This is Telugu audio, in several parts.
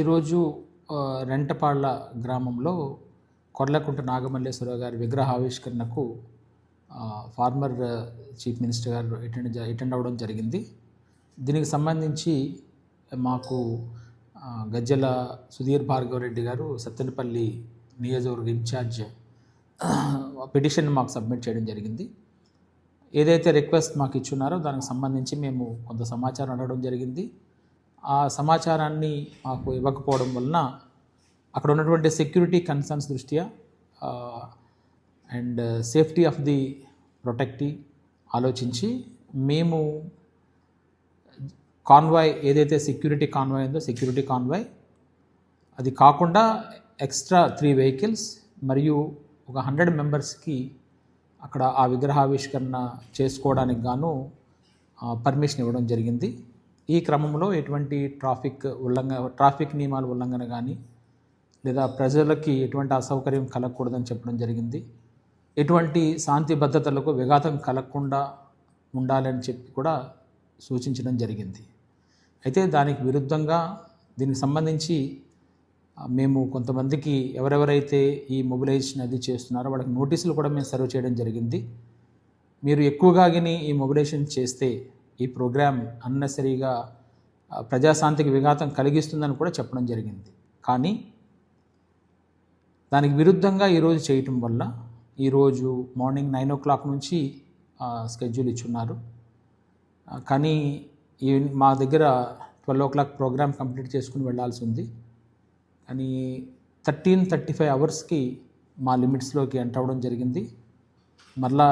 ఈరోజు రెంటపాళ్ళ గ్రామంలో కొర్లకుంట నాగమల్లేశ్వర గారి విగ్రహావిష్కరణకు ఆవిష్కరణకు ఫార్మర్ చీఫ్ మినిస్టర్ గారు అటెండ్ అటెండ్ అవ్వడం జరిగింది. దీనికి సంబంధించి మాకు గజ్జల సుధీర్ భార్గవరెడ్డి గారు సత్తెనపల్లి నియోజకవర్గ ఇన్ఛార్జ్ పిటిషన్ మాకు సబ్మిట్ చేయడం జరిగింది. ఏదైతే రిక్వెస్ట్ మాకు ఇచ్చున్నారో దానికి సంబంధించి మేము కొంత సమాచారం అడగడం జరిగింది. ఆ సమాచారాన్ని మాకు ఇవ్వకపోవడం వలన అక్కడ ఉన్నటువంటి సెక్యూరిటీ కన్సర్న్స్ దృష్ట్యా and safety of the protectee ఆలోచించి మేము కాన్వాయ్ ఏదైతే సెక్యూరిటీ కాన్వాయ్ ఉందో సెక్యూరిటీ కాన్వాయ్ అది కాకుండా ఎక్స్ట్రా త్రీ వెహికల్స్ మరియు ఒక హండ్రెడ్ మెంబర్స్కి అక్కడ ఆ విగ్రహావిష్కరణ చేసుకోవడానికి గాను పర్మిషన్ ఇవ్వడం జరిగింది. ఈ క్రమంలో ఎటువంటి ట్రాఫిక్ ఉల్లంఘన ట్రాఫిక్ నియమాలు ఉల్లంఘన కానీ లేదా ప్రజలకి ఎటువంటి అసౌకర్యం కలగకూడదని చెప్పడం జరిగింది. ఎటువంటి శాంతి భద్రతలకు విఘాతం కలగకుండా ఉండాలని చెప్పి కూడా సూచించడం జరిగింది. అయితే దానికి విరుద్ధంగా దీనికి సంబంధించి మేము కొంతమందికి ఎవరెవరైతే ఈ మొబిలైజేషన్ అది చేస్తున్నారో వాళ్ళకి నోటీసులు కూడా మేము సర్వ్ చేయడం జరిగింది. మీరు ఎక్కువగా కానీ ఈ మొబిలైజేషన్ చేస్తే ఈ ప్రోగ్రామ్ అన్నెసరీగా ప్రజాశాంతికి విఘాతం కలిగిస్తుందని కూడా చెప్పడం జరిగింది. కానీ దానికి విరుద్ధంగా ఈరోజు చేయటం వల్ల ఈరోజు మార్నింగ్ నైన్ ఓ క్లాక్ నుంచి స్కెడ్యూల్ ఇచ్చున్నారు. కానీ ఈ మా దగ్గర twelve o'clock programme complete చేసుకుని వెళ్ళాల్సి ఉంది. కానీ థర్టీన్ థర్టీ ఫైవ్ అవర్స్కి మా లిమిట్స్లోకి ఎంటర్ అవ్వడం జరిగింది. మరలా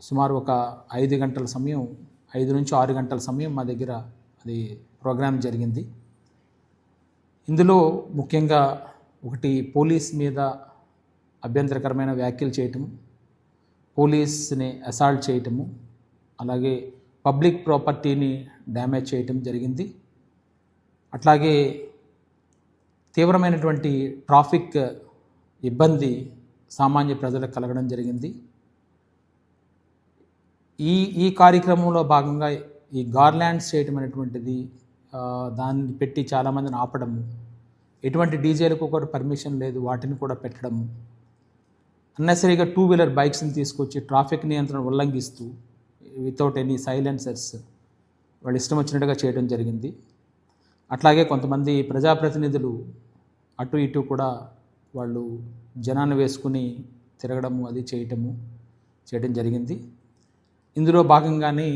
సుమారు ఒక ఐదు గంటల సమయం ఐదు నుంచి ఆరు గంటల సమయం మా దగ్గర అది ప్రోగ్రాం జరిగింది. ఇందులో ముఖ్యంగా ఒకటి పోలీస్ మీద అభ్యంతరకరమైన వ్యాఖ్యలు చేయటము పోలీస్ని అసాల్ట్ చేయటము అలాగే పబ్లిక్ ప్రాపర్టీని డ్యామేజ్ చేయటం జరిగింది. అట్లాగే తీవ్రమైనటువంటి ట్రాఫిక్ ఇబ్బంది సామాన్య ప్రజలకు కలగడం జరిగింది. ఈ ఈ కార్యక్రమంలో భాగంగా ఈ గార్లాండ్స్ చేయటం అనేటువంటిది దాన్ని పెట్టి చాలామందిని ఆపడము ఎటువంటి డీజేలకు కూడా పర్మిషన్ లేదు వాటిని కూడా పెట్టడము అన్నెసరీగా టూ వీలర్ బైక్స్ని తీసుకొచ్చి ట్రాఫిక్ నియంత్రణ ఉల్లంఘిస్తూ వితౌట్ ఎనీ సైలెన్సర్స్ వాళ్ళు ఇష్టం వచ్చినట్టుగా చేయడం జరిగింది. అట్లాగే కొంతమంది ప్రజాప్రతినిధులు అటు ఇటు కూడా వాళ్ళు జనాన్ని వేసుకుని తిరగడము అది చేయటము చేయడం జరిగింది. ఇందులో భాగంగానే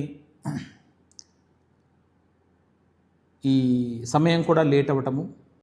ఈ సమయం కూడా లేట్ అవ్వటము